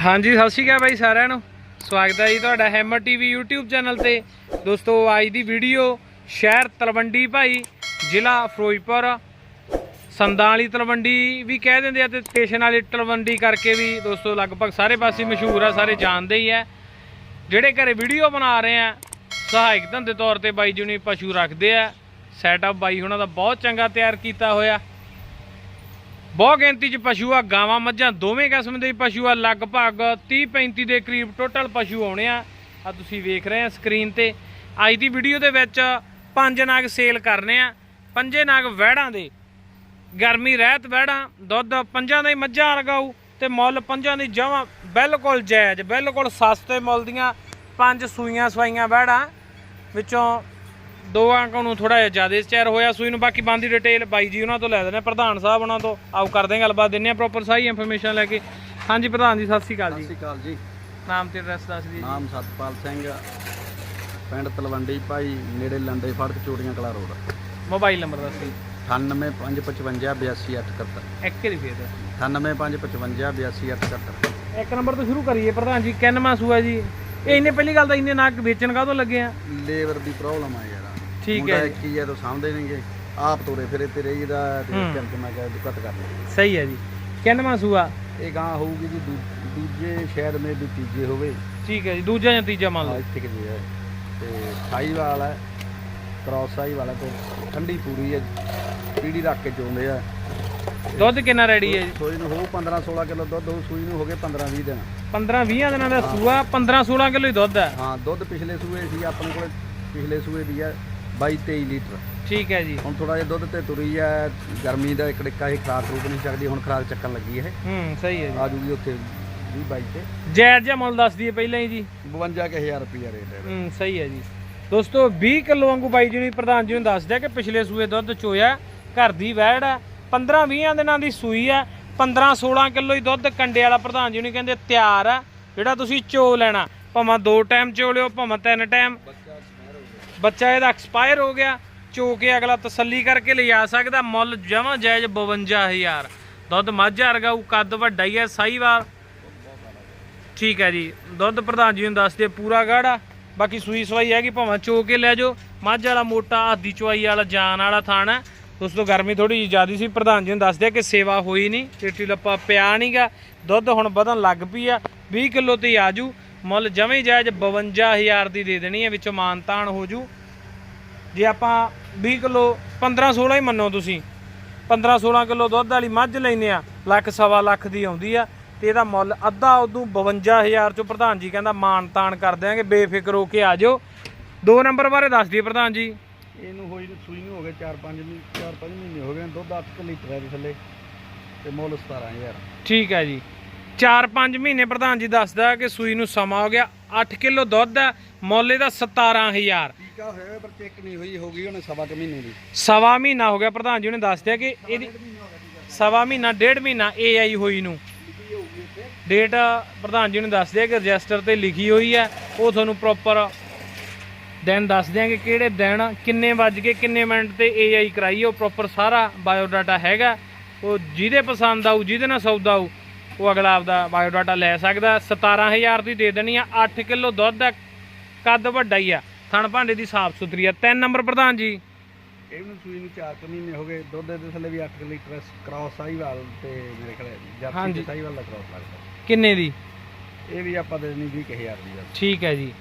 ਹਾਂਜੀ, ਸਤਿ ਸ਼੍ਰੀ ਅਕਾਲ ਬਾਈ ਸਾਰਿਆਂ ਨੂੰ। ਸਵਾਗਤ ਹੈ ਜੀ ਤੁਹਾਡਾ ਹੈਮਰ ਟੀਵੀ YouTube ਚੈਨਲ ਤੇ। ਦੋਸਤੋ, ਅੱਜ ਦੀ ਵੀਡੀਓ ਸ਼ਹਿਰ ਤਲਵੰਡੀ ਭਾਈ, ਜ਼ਿਲ੍ਹਾ ਫਿਰੋਜ਼ਪੁਰ। ਸੰਦਾਂ ਵਾਲੀ ਤਲਵੰਡੀ ਵੀ ਕਹਿ ਦਿੰਦੇ ਆ ਤੇ ਸਟੇਸ਼ਨ ਵਾਲੀ ਤਲਵੰਡੀ ਕਰਕੇ ਵੀ ਦੋਸਤੋ, ਲਗਭਗ ਸਾਰੇ ਪਾਸੇ ਮਸ਼ਹੂਰ ਆ, ਸਾਰੇ ਜਾਣਦੇ ਹੀ ਆ। ਜਿਹੜੇ ਘਰੇ ਵੀਡੀਓ ਬਣਾ ਰਹੇ ਆ, ਸਹਾਇਕ ਧੰਦੇ ਤੌਰ ਤੇ ਬਾਈ ਜੀ ਨੇ ਪਸ਼ੂ ਰੱਖਦੇ ਆ। ਸੈਟਅਪ ਬਾਈ ਉਹਨਾਂ ਦਾ ਬਹੁਤ ਚੰਗਾ ਤਿਆਰ ਕੀਤਾ ਹੋਇਆ। ਬਹੁ ਗਿਣਤੀ 'ਚ ਪਸ਼ੂ ਆ, ਗਾਵਾਂ ਮੱਝਾਂ ਦੋਵੇਂ ਕਿਸਮ ਦੇ ਪਸ਼ੂ ਆ, ਲਗਭਗ 30 35 ਦੇ ਕਰੀਬ ਟੋਟਲ ਪਸ਼ੂ ਆਉਣੇ ਆ। ਆ ਤੁਸੀਂ ਵੇਖ ਰਹੇ ਆ ਸਕਰੀਨ ਤੇ। ਅੱਜ ਦੀ ਵੀਡੀਓ ਦੇ ਵਿੱਚ ਪੰਜ ਨਾਗ ਸੇਲ ਕਰਨੇ ਆ। ਪੰਜੇ ਨਾਗ ਵਹਿੜਾਂ ਦੇ। ਗਰਮੀ, ਰਹਿਤ ਵਹਿੜਾਂ, ਦੁੱਧ ਪੰਜਾਂ ਦਾ ਹੀ ਮੱਝਾਂ ਲਗਾਉ ਤੇ ਮੁੱਲ ਪੰਜਾਂ ਦੀ ਜਮਾਂ ਬਿਲਕੁਲ ਜਾਇਜ਼, ਬਿਲਕੁਲ ਸਸਤੇ ਮੁੱਲ ਦੀਆਂ ਪੰਜ ਸੂਈਆਂ ਸਵਾਈਆਂ ਵਹਿੜਾਂ। ਵਿੱਚੋਂ ਦੋ ਅੰਕਾਂ ਨੂੰ ਥੋੜਾ ਜਿਹਾ ਜ਼ਿਆਦਾ ਚਿਰ ਹੋਇਆ ਸੂਈ ਨੂੰ ਬਾਕੀ ਬੰਦੀ ਡਿਟੇਲ ਬਾਈ ਜੀ ਉਹਨਾਂ ਤੋਂ ਲੈ ਦਿੰਦੇ ਆ ਪ੍ਰਧਾਨ ਸਾਹਿਬ ਉਹਨਾਂ ਤੋਂ ਆਓ ਕਰਦੇ ਹਾਂ ਗੱਲਬਾਤ ਦਿੰਨੇ ਆ ਪ੍ਰੋਪਰ ਸਾਰੀ ਇਨਫੋਰਮੇਸ਼ਨ ਲੈ ਕੇ। ਹਾਂਜੀ ਪ੍ਰਧਾਨ ਜੀ ਸਤਿ ਸ਼੍ਰੀ ਅਕਾਲ ਸਤਿ ਜੀ ਸ਼੍ਰੀ ਅਕਾਲ ਜੀ। ਨਾਮ ਤੇ ਐਡਰੈਸ ਦੱਸ ਦਿਓ ਨਾਮ ਸਤਪਾਲ ਸਿੰਘ ਪਿੰਡ ਤਲਵੰਡੀ ਭਾਈ ਨੇੜੇ ਲੰਡੇ ਫੜਕ ਚੋੜੀਆਂ ਕਲਾ ਰੋਡ। ਮੋਬਾਈਲ ਨੰਬਰ ਦੱਸ ਦਿਓ 9855582871 ਇੱਕ ਹੀ ਫੇਰ 9855582871 ਇੱਕ ਨੰਬਰ ਤੋਂ ਸ਼ੁਰੂ ਕਰੀਏ ਪ੍ਰਧਾਨ ਜੀ ਕਿੰਨਵਾਂ ਸੂਆ ਜੀ? ਇਹ ਇੰਨੇ ਪਹਿਲੀ ਗੱਲ ਤਾਂ ਇੰਨੇ ਨਾਕ ਵੇਚਣ ਕਾਹਤੋਂ ਲੱਗੇ ਆ? ਲੇਬਰ ਦੀ ਪ੍ਰੋਬਲਮ ਆ ਯਾਰ। ਠੀਕ ਮੁੰਡਾ ਹੈ ਇੱਕ ਹੀ ਹੈ ਤਾਂ ਸਾਂਭਦੇ ਨਹੀਂਗੇ ਆਪ ਤੋਰੇ ਫਿਰੇ ਤੇ ਰਹੀਦਾ ਤੇ ਹੂੰ। ਇਸ ਕਰਕੇ ਮੈਂ ਕਿਹਾ ਦੁੱਕਤ ਕਰ ਲਈ ਸਹੀ ਹੈ ਜੀ। ਕਿੰਨਵਾਂ ਸੂਆ? ਇਹ ਗਾਂ ਹੋਊਗੀ ਜੀ ਦੂ- ਦੂਜੇ ਸ਼ਾਇਦ ਮੇ ਵੀ ਤੀਜੇ ਹੋਵੇ। ਠੀਕ ਹੈ ਜੀ ਦੂਜਾ ਜਾਂ ਤੀਜਾ ਮੰਨ ਹਾਂ ਲਓ। ਇੱਥੇ ਕਿਤੇ ਹੈ। ਤੇ ਸਾਈ ਵਾਲਾ ਹੈ ਕ੍ਰਾਸ ਸਾਈ ਵਾਲਾ ਤੇ ਠੰਡੀ ਪੂਰੀ ਹੈ। ਪੀੜੀ ਰੱਖ ਕੇ ਚੋਂਦੇ ਆ। ਦੁੱਧ ਕਿੰਨਾ ਰੈਡੀ ਹੈ ਜੀ? ਸੂਈ ਨੂੰ ਹੋ 15 16 ਕਿਲੋ ਦੁੱਧ ਹੋਊ, ਸੂਈ ਨੂੰ ਹੋ ਗਏ 15 20 ਦਿਨ। 15 20 ਦਿਨਾਂ ਦਾ ਸੂਆ 15 16 ਕਿਲੋ ਹੀ ਦੁੱਧ ਹੈ। ਹਾਂ ਦੁੱਧ ਪਿਛਲੇ ਸੂਏ ਸੀ ਆਪਣੇ ਕੋਲੇ ਪਿਛਲੇ ਸੂਏ ਦੀ ਹੈ। 22 23 ਲੀਟਰ। ਠੀਕ ਹੈ ਜੀ। ਹੁਣ ਥੋੜਾ ਜਿਹਾ ਦੁੱਧ ਤੇ ਤੁਰੀ ਹੈ ਗਰਮੀ ਦਾ ਇੱਕ ਡਿੱਕਾ ਇਹ ਖਰਾਕ ਰੂਪ ਨਹੀਂ ਸਕਦੀ ਹੁਣ ਖਰਾਕ ਚੱਕਣ ਲੱਗੀ ਇਹ। ਹੂੰ ਸਹੀ ਹੈ ਜੀ। ਆ ਜੂਗੀ ਉੱਥੇ 20 22 ਤੇ। ਜਾਇਜ਼ ਜਿਹਾ ਮੁੱਲ ਦੱਸ ਦਈਏ ਪਹਿਲਾਂ ਹੀ ਜੀ। 52000 ਰੁਪਿਆ ਰੇਟ ਹੈ ਹੂੰ ਸਹੀ ਹੈ ਜੀ। ਦੋਸਤੋ 20 ਕਿਲੋ ਵਾਂਗੂ ਬਾਈ ਜੀ ਨੇ ਪ੍ਰਧਾਨ ਜੀ ਨੂੰ ਦੱਸਦਿਆ ਕਿ ਪਿਛਲੇ ਸੂਏ ਦੁੱਧ ਚੋਇਆ ਘਰ ਦੀ ਵਹਿੜ ਹੈ 15 20 ਦਿਨਾਂ ਦੀ ਸੂਈ ਹੈ 15 16 ਕਿਲੋ ਹੀ ਦੁੱਧ ਕੰਡੇ ਵਾਲਾ ਪ੍ਰਧਾਨ ਜੀ ਨੇ ਕਹਿੰਦੇ ਤਿਆਰ ਆ। ਜਿਹੜਾ ਤੁਸੀਂ ਚੋ ਲੈਣਾ ਭਾਵੇਂ ਦੋ ਟਾਈਮ ਚੋ ਲਿਓ ਭਾਵੇਂ ਤਿੰਨ ਟਾਈਮ। ਬੱਚਾ ਇਹਦਾ ਐਕਸਪਾਇਰ ਹੋ ਗਿਆ ਚੋ ਕੇ ਅਗਲਾ ਤਸੱਲੀ ਕਰਕੇ ਲਿਜਾ ਸਕਦਾ, ਮੁੱਲ ਜਮਾਂ ਜਾਇਜ਼ 52000 ਦੁੱਧ ਮੱਝ ਵਰਗਾ ਉਹ ਕੱਦ ਵੱਡਾ ਹੀ ਹੈ ਸਾਈਵਾਲ ਠੀਕ ਹੈ ਜੀ, ਦੁੱਧ ਪ੍ਰਧਾਨ ਜੀ ਨੂੰ ਦੱਸ ਦੇ ਪੂਰਾ ਗਾੜਾ। ਬਾਕੀ ਸੂਈ ਸਵਾਈ ਹੈਗੀ, ਭਾਵੇਂ ਚੋ ਕੇ ਲੈ ਜਾਓ। ਮੱਝ ਵਾਲਾ ਮੋਟਾ, ਆਦੀ ਚਵਾਈ ਵਾਲਾ, ਜਾਨ ਵਾਲਾ ਥਾਣਾ ਹੈ। ਦੋਸਤੋ ਗਰਮੀ ਥੋੜੀ ਜਿਹੀ ਜ਼ਿਆਦੀ ਸੀ, ਪ੍ਰਧਾਨ ਜੀ ਨੂੰ ਦੱਸ ਦਿਆ ਕਿ ਸੇਵਾ ਹੋਈ ਨਹੀਂ, ਟੇਟੀ ਲੱਪਾ ਪਿਆ ਨਹੀਂਗਾ ਦੁੱਧ ਹੁਣ ਵਧਣ ਲੱਗ ਪਈ ਆ 20 ਕਿਲੋ ਤੇ ਹੀ ਆਜੂ ਮੁੱਲ ਹੀ ਜਾਇਜ਼ 52000 ਦੀ ਦੇ ਦੇਣੀ ਹੈ ਵਿੱਚੋਂ ਮਾਨਤਾਨ ਹੋ ਜੂ। ਜੇ ਆਪਾਂ 20 ਕਿਲੋ 15 16 ਹੀ ਮੰਨੋ ਤੁਸੀਂ 15 16 ਕਿਲੋ ਦੁੱਧ ਵਾਲੀ ਮੱਝ ਲੈਨੇ ਆ ਲੱਖ ਸਵਾ ਲੱਖ ਦੀ ਆਉਂਦੀ ਆ ਤੇ ਇਹਦਾ ਮੁੱਲ ਅੱਧਾ ਉਦੋਂ 52000 ਚੋਂ ਪ੍ਰਧਾਨ ਜੀ ਕਹਿੰਦਾ ਮਾਨ ਤਾਨ ਕਰ ਦਿਆਂਗੇ ਬੇਫਿਕਰ ਹੋ ਕੇ ਆ ਜਾਓ। ਦੋ ਨੰਬਰ ਬਾਰੇ ਦੱਸ ਦਈਏ ਪ੍ਰਧਾਨ ਜੀ। ਇਹਨੂੰ ਹੋਈ ਸੂਈ ਨੂੰ ਹੋ ਗਏ 4-5 ਮਹੀਨੇ 4-5 ਮਹੀਨੇ ਹੋ ਗਏ ਦੁੱਧ 8 ਲੀਟਰ ਹੈ ਥੱਲੇ ਤੇ ਮੁੱਲ 17000 ਠੀਕ ਹੈ ਜੀ। 4-5 ਮਹੀਨੇ ਪ੍ਰਧਾਨ ਜੀ ਦੱਸਦਾ ਕਿ ਸੂਈ ਨੂੰ ਸਮਾਂ ਹੋ ਗਿਆ 8 ਕਿਲੋ ਦੁੱਧ ਹੈ ਮੁੱਲ ਇਹਦਾ 17000 ਟੀਕਾ ਹੋਇਆ ਪਰ ਚੈੱਕ ਨਹੀਂ ਹੋਈ ਹੋ ਗਈ ਉਹਨੇ ਸਵਾ ਕੁ ਮਹੀਨੇ ਦੀ। ਸਵਾ ਮਹੀਨਾ ਹੋ ਗਿਆ ਪ੍ਰਧਾਨ ਜੀ ਨੇ ਦੱਸਦਿਆ ਕਿ ਇਹਦੀ ਸਵਾ ਮਹੀਨਾ ਡੇਢ ਮਹੀਨਾ ਏਆਈ ਹੋਈ ਨੂੰ। ਡੇਟ ਪ੍ਰਧਾਨ ਜੀ ਨੇ ਦੱਸ ਦਿਆ ਕਿ ਰਜਿਸਟਰ ਤੇ ਲਿਖੀ ਹੋਈ ਹੈ ਉਹ ਤੁਹਾਨੂੰ ਪ੍ਰੋਪਰ ਦਿਨ ਦੱਸ ਦਿਆਂਗੇ ਕਿਹੜੇ ਦਿਨ ਕਿੰਨੇ ਵੱਜ ਕੇ ਕਿੰਨੇ ਮਿੰਟ ਤੇ ਏਆਈ ਕਰਾਈ ਉਹ ਪ੍ਰੋਪਰ ਸਾਰਾ ਬਾਇਓ ਡਾਟਾ ਹੈਗਾ। ਉਹ ਜਿਹਦੇ ਪਸੰਦ ਆਊ ਜਿਹਦੇ ਨਾਲ ਸੌਦਾ ਆਊ ਉਹ ਅਗਲਾ ਆਪਦਾ ਬਾਇਓ ਡਾਟਾ ਲੈ ਸਕਦਾ। 17000 ਦੀ ਦੇ ਦੇਣੀ ਆ 8 ਕਿਲੋ ਦੁੱਧ ਦਾ ਕੱਦ ਵੱਡਾ ਹੀ ਆ। ਥਣ ਭਾਂਡੇ ਦੀ ਸਾਫ਼ ਸੁਥਰੀ ਆ। ਤਿੰਨ ਨੰਬਰ ਪ੍ਰਧਾਨ ਜੀ। ਇਹਨੂੰ ਸੂਈ ਨੂੰ 4 ਕੁ ਮਹੀਨੇ ਹੋ ਗਏ। ਦੁੱਧ ਦੇ ਥੱਲੇ ਵੀ 8 ਲੀਟਰ ਕ੍ਰਾਸ ਸਾਈਵਾਲ ਤੇ ਮੇਰੇ ਖਿਆਲ ਜਰਸੀ ਸਾਈਵਾਲ ਦਾ ਕ੍ਰਾਸ ਲੱਗਦਾ। ਕਿੰਨੇ ਦੀ? ਇਹ ਵੀ ਆਪਾਂ ਦੇ ਦੇਣੀ 20000 ਦੀ ਬਸ। ਠੀਕ ਹੈ ਜੀ।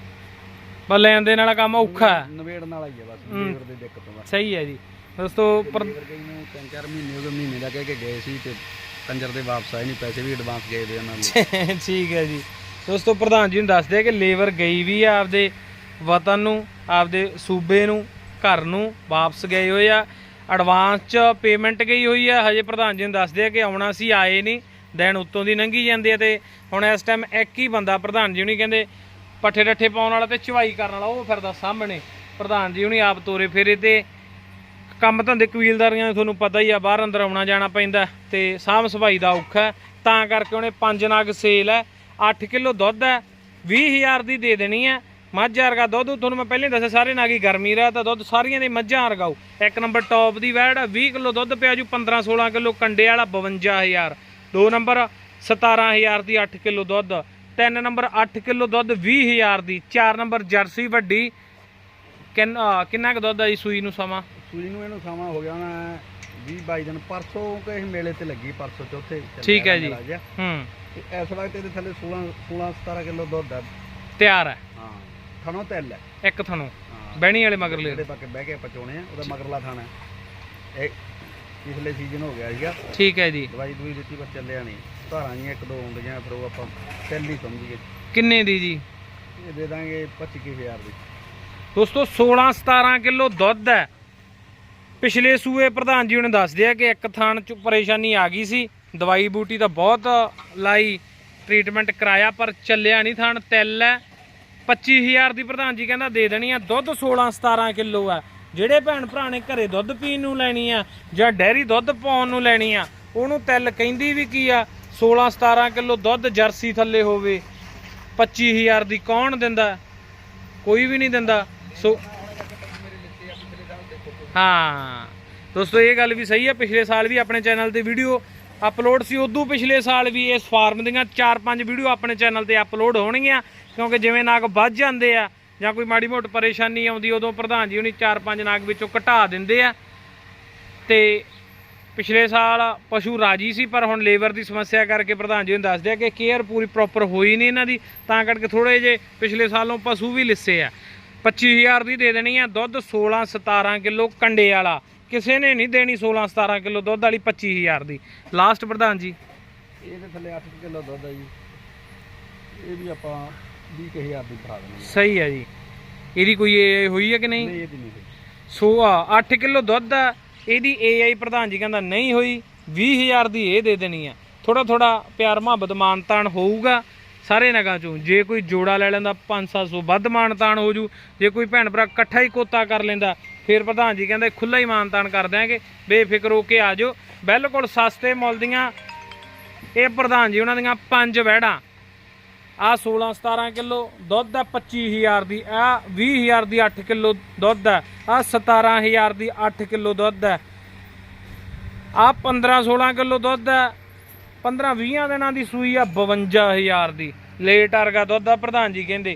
ਪਰ ਲੈਣ ਦੇ ਨਾਲ ਕੰਮ ਔਖਾ ਹੈ। ਨਵੇੜਨ ਵਾਲਾ ਹੀ ਹੈ ਬਸ। ਲੀਵਰ ਦੇ ਦਿੱਕਤ ਬਸ। ਸਹੀ ਹੈ ਜੀ। ਦੋਸਤੋ ਪਰ ਲੀਵਰ ਗਈ ਨੂੰ 3-4 ਮਹੀਨੇ ਹੋ ਗਏ ਮਹੀਨੇ ਦਾ ਕਹਿ ਕੇ ਗਏ ਸੀ ਤੇ ਕੰਜਰ ਦੇ ਵਾਪਸ ਆਏ ਨਹੀਂ ਪੈਸੇ ਵੀ ਐਡਵਾਂਸ ਗਏ ਦੇ ਉਹਨਾਂ ਨੂੰ। ਠੀਕ ਹੈ ਜੀ। ਦੋਸਤੋ, ਪ੍ਰਧਾਨ ਜੀ ਨੂੰ ਦੱਸਦੇ ਆ ਕਿ ਲੇਬਰ ਗਈ ਵੀ ਆ ਆਪਦੇ ਵਤਨ ਨੂੰ, ਆਪਦੇ ਸੂਬੇ ਨੂੰ, ਘਰ ਨੂੰ ਵਾਪਸ ਗਏ ਹੋਏ ਆ। ਐਡਵਾਂਸ ਚ ਪੇਮੈਂਟ ਗਈ ਹੋਈ ਆ। ਹਜੇ ਪ੍ਰਧਾਨ ਜੀ ਨੂੰ ਦੱਸਦੇ ਆ ਕਿ ਆਉਣਾ ਸੀ, ਆਏ ਨਹੀਂ ਦਿਨ ਉੱਤੋਂ ਦੀ ਲੰਘੀ ਜਾਂਦੇ ਆ ਤੇ ਹੁਣ ਇਸ ਟਾਈਮ ਇੱਕ ਹੀ ਬੰਦਾ ਪ੍ਰਧਾਨ ਜੀ ਹੁਣੀ ਕਹਿੰਦੇ ਪੱਠੇ ਡੱਠੇ ਪਾਉਣ ਵਾਲਾ ਤੇ ਚਵਾਈ ਕਰਨ ਵਾਲਾ, ਉਹ ਫਿਰਦਾ ਸਾਹਮਣੇ। ਪ੍ਰਧਾਨ ਜੀ ਹੁਣੀ ਆਪ ਤੋਰੇ ਫੇਰੇ ਤੇ ਕੰਮ ਧੰਦੇ ਕਬੀਲਦਾਰੀਆਂ ਦੇ ਤੁਹਾਨੂੰ ਪਤਾ ਹੀ ਆ, ਬਾਹਰ ਅੰਦਰ ਆਉਣਾ ਜਾਣਾ ਪੈਂਦਾ ਤੇ ਸਾਂਭ ਸਭਾਈ ਦਾ ਔਖਾ ਤਾਂ ਕਰਕੇ ਉਹਨੇ ਪੰਜ ਨਾਗ ਸੇਲ ਹੈ 8 ਕਿਲੋ ਦੁੱਧ ਹੈ 20000 ਦੀ ਦੇ ਦੇਣੀ ਹੈ। ਮੱਝ ਵਰਗਾ ਦੁੱਧ, ਤੁਹਾਨੂੰ ਮੈਂ ਪਹਿਲਾਂ ਦੱਸਿਆ, ਸਾਰੇ ਨਾਗੀ ਗਰਮੀ ਰਹਾ ਤਾਂ ਦੁੱਧ ਸਾਰੀਆਂ ਦੇ ਮੱਝਾਂ ਵਰਗਾਉ ਇੱਕ ਨੰਬਰ ਟੌਪ ਦੀ ਵੈੜ ਆ 20 ਕਿਲੋ ਦੁੱਧ ਪਿਆ ਜੂ 15 16 ਕਿਲੋ ਕੰਡੇ ਵਾਲਾ 52000 ਦੋ ਨੰਬਰ 17000 ਦੀ 8 ਕਿਲੋ ਦੁੱਧ, ਤਿੰਨ ਨੰਬਰ 8 ਕਿਲੋ ਦੁੱਧ 20000 ਦੀ। ਚਾਰ ਨੰਬਰ ਜਰਸੀ ਵੱਡੀ, ਕਿੰਨ- ਕਿੰਨਾ ਕੁ ਦੁੱਧ ਆ ਜੀ ਸੂਈ ਨੂੰ ਸਮਾਂ? ਸੂਈ ਨੂੰ ਇਹਨੂੰ ਸਮਾਂ ਹੋ ਗਿਆ ਹੋਣਾ 20 22 ਦਿਨ। ਪਰਸੋਂ ਕਿਸੇ ਮੇਲੇ ਤੇ ਲੱਗੀ ਪਰਸੋਂ ਚੌਥੇ ਠੀਕ ਹੈ ਜੀ। ਹੂੰ। ਤੇ ਇਸ ਵਕਤ ਇਹਦੇ ਥੱਲੇ 16 16 17 ਕਿਲੋ ਦੁੱਧ ਹੈ। ਤਿਆਰ ਹੈ। ਹਾਂ ਥਣੋਂ ਤੈਲ ਹੈ। ਇੱਕ ਥਣੋਂ। ਬਹਿਣੀ ਵਾਲੇ ਮਗਰ ਲੈ ਜਿਹੜੇ ਪੱਕੇ ਬਹਿ ਕੇ ਪਚਾਉਣੇ ਆ ਉਹਦਾ ਮਗਰਲਾ ਥਾਣਾ ਇਹ ਪਿਛਲੇ ਸੀਜ਼ਨ ਹੋ ਗਿਆ ਸੀਗਾ। ਠੀਕ ਹੈ ਜੀ। ਦਵਾਈ ਦਵਾਈ ਦਿੱਤੀ ਪਰ ਚੱਲਿਆ ਨਹੀਂ। ਧਾਰਾਂ ਜੀਆਂ ਇੱਕ ਦੋ ਆਉਂਦੀਆਂ ਫਿਰ ਉਹ ਆਪਾਂ ਹੀ ਸਮਝੀਏ। ਕਿੰਨੇ ਦੀ ਜੀ? ਇਹ ਦੇ ਦਾਂਗੇ 25000 ਦੀ। ਦੋਸਤੋ 16 17 ਕਿਲੋ ਦੁੱਧ ਹੈ। ਪਿਛਲੇ ਸੂਏ ਪ੍ਰਧਾਨ ਜੀ ਉਹਨੇ ਦੱਸ ਦਿਆ ਕਿ ਇੱਕ ਥਾਣ ਚ ਪਰੇਸ਼ਾਨੀ ਆ ਗਈ ਸੀ। ਦਵਾਈ ਬੂਟੀ ਤਾਂ ਬਹੁਤ ਲਾਈ ਟ੍ਰੀਟਮੈਂਟ ਕਰਾਇਆ, ਪਰ ਚੱਲਿਆ ਨਹੀਂ ਥਾਣ ਤਿਲ ਹੈ। 25000 ਦੀ ਪ੍ਰਧਾਨ ਜੀ ਕਹਿੰਦਾ ਦੇ ਦੇਣੀ ਆ। ਦੁੱਧ 16 17 ਕਿਲੋ ਆ। ਜਿਹੜੇ ਭੈਣ ਭਰਾ ਨੇ ਘਰੇ ਦੁੱਧ ਪੀਣ ਨੂੰ ਲੈਣੀ ਆ ਜਾਂ ਡੈਰੀ ਦੁੱਧ ਪਾਉਣ ਨੂੰ ਲੈਣੀ ਆ, ਉਹਨੂੰ ਤਿਲ ਕਹਿੰਦੀ ਵੀ ਕੀ ਆ? 16 17 ਕਿਲੋ ਦੁੱਧ ਜਰਸੀ ਥੱਲੇ ਹੋਵੇ। 25000 ਦੀ ਕੌਣ ਦਿੰਦਾ? ਕੋਈ ਵੀ ਨਹੀਂ ਦਿੰਦਾ। ਸੋ ਹਾਂ। ਦੋਸਤੋ, ਇਹ ਗੱਲ ਵੀ ਸਹੀ ਹੈ ਪਿਛਲੇ ਸਾਲ ਵੀ ਆਪਣੇ ਚੈਨਲ ਤੇ ਵੀਡੀਓ ਅਪਲੋਡ ਸੀ, ਉਦੋਂ ਪਿਛਲੇ ਸਾਲ ਵੀ ਇਸ ਫਾਰਮ ਦੀਆਂ 4-5 ਵੀਡੀਓ ਆਪਣੇ ਚੈਨਲ ਤੇ ਅਪਲੋਡ ਹੋਣਗੀਆਂ, ਕਿਉਂਕਿ ਜਿਵੇਂ ਨਾਗ ਵੱਧ ਜਾਂਦੇ ਆ, ਜਾਂ ਕੋਈ ਮਾੜੀ ਮੋਟ ਪਰੇਸ਼ਾਨੀ ਆਉਂਦੀ, ਉਦੋਂ ਪ੍ਰਧਾਨ ਜੀ ਉਹਨੇ 4-5 ਨਾਗ ਵਿੱਚੋਂ ਘਟਾ ਦਿੰਦੇ ਆ। ਤੇ ਪਿਛਲੇ ਸਾਲ ਪਸ਼ੂ ਰਾਜੀ ਸੀ, ਪਰ ਹੁਣ ਲੇਬਰ ਦੀ ਸਮੱਸਿਆ ਕਰਕੇ ਪ੍ਰਧਾਨ ਜੀ ਨੂੰ ਦੱਸਦੇ ਆ ਕਿ ਕੇਅਰ ਪੂਰੀ ਪ੍ਰੋਪਰ ਹੋਈ ਨਹੀਂ ਇਹਨਾਂ ਦੀ, ਤਾਂ ਕਰਕੇ ਥੋੜੇ ਜੇ ਪਿਛਲੇ ਸਾਲੋਂ ਪਸ਼ੂ ਵੀ ਲਿੱਸੇ ਆ। 25000 ਦੀ ਦੇ ਦੇਣੀ ਆ ਦੁੱਧ 16 17 ਕਿਲੋ ਕੰਡੇ ਵਾਲਾ। ਕਿਸੇ ਨੇ ਨਹੀਂ ਦੇਣੀ 16 17 ਕਿਲੋ ਦੁੱਧ ਵਾਲੀ 25000 ਦੀ। ਲਾਸਟ ਪ੍ਰਧਾਨ ਜੀ। ਇਹਦੇ ਥੱਲੇ 8 ਕਿਲੋ ਦੁੱਧ ਹੈ ਜੀ। ਇਹ ਵੀ ਆਪਾਂ 20000 ਦੀ ਭਰਾ ਦੇਣੀ ਸਹੀ ਹੈ ਜੀ। ਇਹਦੀ ਕੋਈ ਹੋਈ ਹੈ ਕਿ ਨਹੀਂ? ਨਹੀਂ ਇਹਦੀ ਨਹੀਂ ਹੋਈ। ਸੋ ਆ 8 ਕਿਲੋ ਦੁੱਧ ਆ। ਇਹਦੀ ਏਆਈ ਪ੍ਰਧਾਨ ਜੀ ਕਹਿੰਦਾ ਨਹੀਂ ਹੋਈ। 20000 ਦੀ ਇਹ ਦੇ ਦੇਣੀ ਆ। ਥੋੜਾ ਥੋੜਾ ਪਿਆਰ ਮੁਹੱਬਤ ਮਾਨਤਾਨ ਹੋਊਗਾ। ਸਾਰੇ ਨਗਾਂ ਚੋਂ। ਜੇ ਕੋਈ ਜੋੜਾ ਲੈ ਲੈਂਦਾ 5-700 ਵੱਧ ਮਾਨਤਾਨ ਹੋ ਜੂ। ਜੇ ਕੋਈ ਭੈਣ ਭਰਾ ਇਕੱਠਾ ਹੀ ਕੋਤਾ ਕਰ ਲੈਂਦਾ, ਫਿਰ ਪ੍ਰਧਾਨ ਜੀ ਕਹਿੰਦੇ ਖੁੱਲਾ ਹੀ ਮਾਨਤਾਨ ਕਰ ਦਿਆਂਗੇ। ਬੇਫਿਕਰ ਹੋ ਕੇ ਆ ਜਾਓ। ਬਿਲਕੁਲ ਸਸਤੇ ਮੁੱਲ ਦੀਆਂ ਇਹ ਪ੍ਰਧਾਨ ਜੀ, ਉਹਨਾਂ ਦੀਆਂ ਪੰਜ ਵਹਿੜਾਂ। ਆ 16 17 ਕਿਲੋ ਦੁੱਧ ਆ 25000 ਦੀ। ਆ 20000 ਦੀ 8 ਕਿਲੋ ਦੁੱਧ ਆ ਆ 17000 ਦੀ 8 ਕਿਲੋ ਦੁੱਧ ਆ ਆ 15 16 ਕਿਲੋ ਦੁੱਧ ਆ 15 20 ਦਿਨਾਂ ਦੀ ਸੂਈ ਆ 52000 ਦੀ। ਲੇਟ ਵਰਗਾ ਦੁੱਧ ਆ ਪ੍ਰਧਾਨ ਜੀ ਕਹਿੰਦੇ।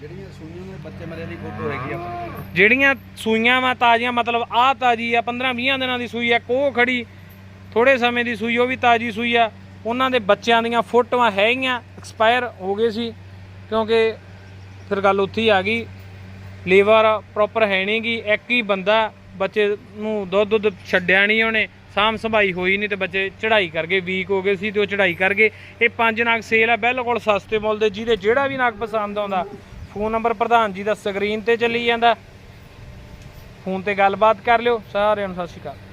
ਜਿਹੜੀਆਂ ਸੂਈਆਂ ਦੇ ਬੱਚੇ ਮਰੇ ਦੀ ਫੋਟੋ ਹੈਗੀ ਆ ਜਿਹੜੀਆਂ ਸੂਈਆਂ ਵਾ ਤਾਜ਼ੀਆਂ ਮਤਲਬ ਆ ਤਾਜ਼ੀ ਆ 15 20 ਦਿਨਾਂ ਦੀ ਸੂਈ ਆ ਕੋਹ ਖੜੀ ਥੋੜੇ ਸਮੇਂ ਦੀ ਸੂਈ ਉਹ ਵੀ ਤਾਜ਼ੀ ਸੂਈ ਆ। ਉਹਨਾਂ ਦੇ ਬੱਚਿਆਂ ਦੀਆਂ ਫੋਟੋਆਂ ਹੈਗੀਆਂ ਐਕਸਪਾਇਰ ਹੋ ਗਏ ਸੀ ਕਿਉਂਕਿ ਫਿਰ ਗੱਲ ਉੱਥੇ ਆ ਗਈ। ਲੀਵਰ ਪ੍ਰੋਪਰ ਹੈ ਨਹੀਂ ਗੀ ਇੱਕ ਹੀ ਬੰਦਾ ਬੱਚੇ ਨੂੰ ਦੁੱਧ ਦੁੱਧ ਛੱਡਿਆ ਨਹੀਂ ਉਹਨੇ। ਸਾਮ ਸੰਭਾਈ ਹੋਈ ਨਹੀਂ ਤੇ ਬੱਚੇ ਚੜ੍ਹਾਈ ਕਰ ਗਏ ਵੀਕ ਹੋ ਗਏ ਸੀ ਤੇ ਉਹ ਚੜ੍ਹਾਈ ਕਰ ਗਏ ਇਹ ਪੰਜ ਨਗ ਸੇਲ ਆ, ਬਿਲਕੁਲ ਸਸਤੇ ਮੁੱਲ ਦੇ, ਜਿਹਦੇ ਜਿਹੜਾ ਵੀ ਨਗ ਪਸੰਦ ਆਉਂਦਾ ਫੋਨ ਨੰਬਰ ਪ੍ਰਧਾਨ ਜੀ ਦਾ ਸਕਰੀਨ ਤੇ ਚੱਲੀ ਜਾਂਦਾ। ਫੋਨ ਤੇ ਗੱਲਬਾਤ ਕਰ ਲਿਓ, ਸਾਰਿਆਂ ਨੂੰ ਸਤਿ ਸ਼੍ਰੀ ਅਕਾਲ।